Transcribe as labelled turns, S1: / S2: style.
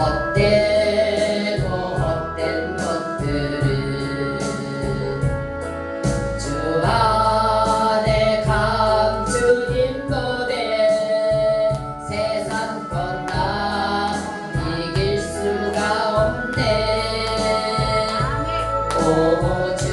S1: 헛되고 헛된 것들을 주 안에 감춘 인도에 세상 건나 이길 수가 없네. 오 주